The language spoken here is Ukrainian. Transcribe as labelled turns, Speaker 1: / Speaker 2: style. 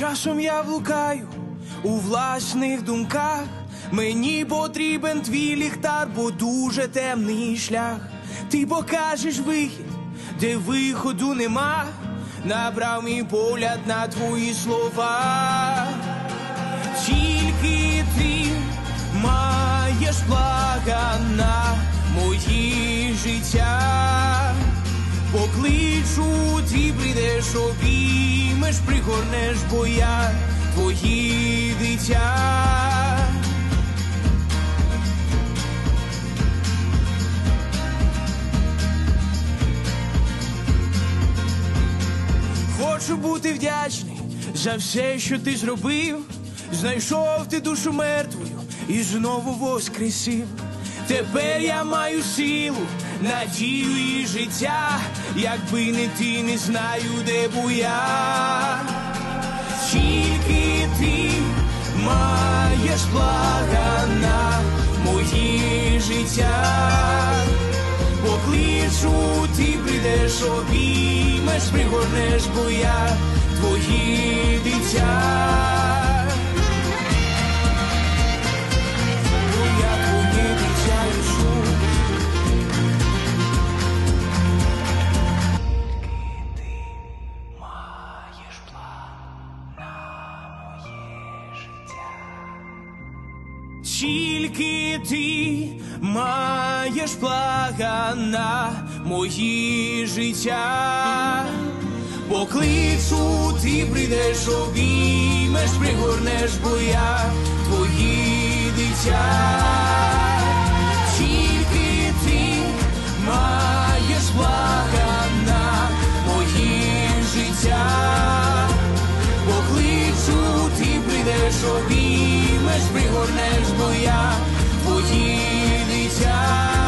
Speaker 1: Часом я блукаю у власних думках. Мені потрібен твій ліхтар, бо дуже темний шлях. Ти покажеш вихід, де виходу нема. Набрав мій погляд на твої слова. Тільки ти маєш блага на мої життя. Покличу, ти прийдеш, обіймеш, пригорнеш, бо я твої. Хочу бути вдячний за все, що ти зробив. Знайшов ти душу мертвою і знову воскресив. Тепер я маю силу, надію і життя. Якби не ти, не знаю, де бу я. Тільки ти маєш блага на мої життя. Покличу, ти прийдеш, обіймеш, пригорнеш, бо я твої Тільки ти маєш блага на мої життя. Покличу, ти прийдеш, обіймеш, пригорнеш, бо я твої дитя. Тільки ти маєш блага на життя. Покличу, ти прийдеш, обіймеш, пригорнеш, бо я твої дитя.